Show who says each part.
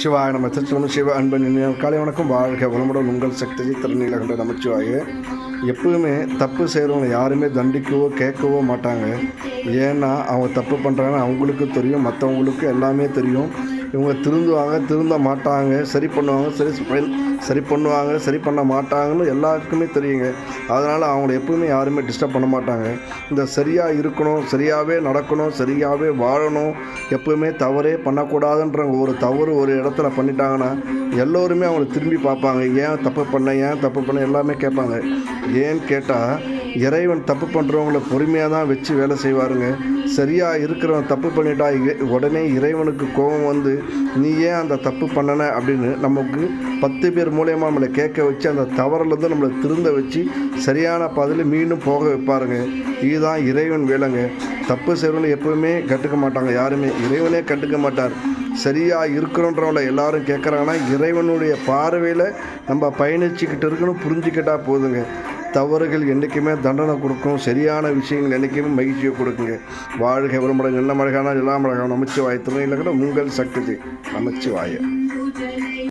Speaker 1: சிவாய நம்ம திருச்சலம் சிவ அன்பன் காலை வணக்கம். வாழ்க வளமுடன் உங்கள் சக்தி திருநீலகண்ட நமச்சிவாய. எப்பவுமே தப்பு செய்கிறவங்க யாருமே தண்டிக்கவோ கேட்கவோ மாட்டாங்க. ஏன்னா அவங்க தப்பு பண்ணுறாங்கன்னு அவங்களுக்கு தெரியும் மற்றவங்களுக்கு எல்லாமே தெரியும். இவங்க திருந்துவாங்க திருந்த மாட்டாங்க. சரி பண்ணுவாங்க சரி சரி பண்ணுவாங்க சரி பண்ண மாட்டாங்கன்னு எல்லாருக்குமே தெரியுங்க. அதனால் அவங்கள எப்பவுமே யாருமே டிஸ்டர்ப் பண்ண மாட்டாங்க. இந்த சரியாக இருக்கணும் சரியாகவே நடக்கணும் சரியாகவே வாழணும் எப்பவுமே தவறே பண்ணக்கூடாதுன்ற ஒரு தவறு ஒரு இடத்துல பண்ணிட்டாங்கன்னா எல்லோருமே அவங்கள திரும்பி பார்ப்பாங்க. ஏன் தப்பு பண்ண ஏன் தப்பு பண்ண எல்லாமே கேட்பாங்க. ஏன்னு கேட்டால் இறைவன் தப்பு பண்ணுறவங்கள பொறுமையாக தான் வச்சு வேலை செய்வாருங்க. சரியாக இருக்கிறவன் தப்பு பண்ணிட்டா இ- உடனே இறைவனுக்கு கோபம் வந்து நீ ஏன் அந்த தப்பு பண்ணன அப்படின்னு நமக்கு பத்து பேர் மூலயமா நம்மளை கேட்க வச்சு அந்த தவறுலேருந்து நம்மளை திருந்த வச்சு சரியான பதில் மீண்டும் போக வைப்பாருங்க. இதுதான் இறைவன் வேலைங்க. தப்பு செய்கிறவங்களை எப்பவுமே கட்டுக்க மாட்டாங்க. யாருமே இறைவனே கண்டுக்க மாட்டார். சரியாக இருக்கிறோன்றவங்கள எல்லாரும் கேட்குறாங்கன்னா இறைவனுடைய பார்வையில் நம்ம பயணிச்சுக்கிட்டு இருக்குன்னு புரிஞ்சுக்கிட்டால் போதுங்க. தவறுகள் என்றைக்குமே தண்டனை கொடுக்கும். சரியான விஷயங்கள் என்றைக்குமே மகிழ்ச்சியை கொடுக்குங்க. வாழ்க விளம்பரம் நல்ல மழகான எல்லா மழகான நமச்சிவாய இல்லைங்கிற உங்கள் சக்தி நமச்சிவாய.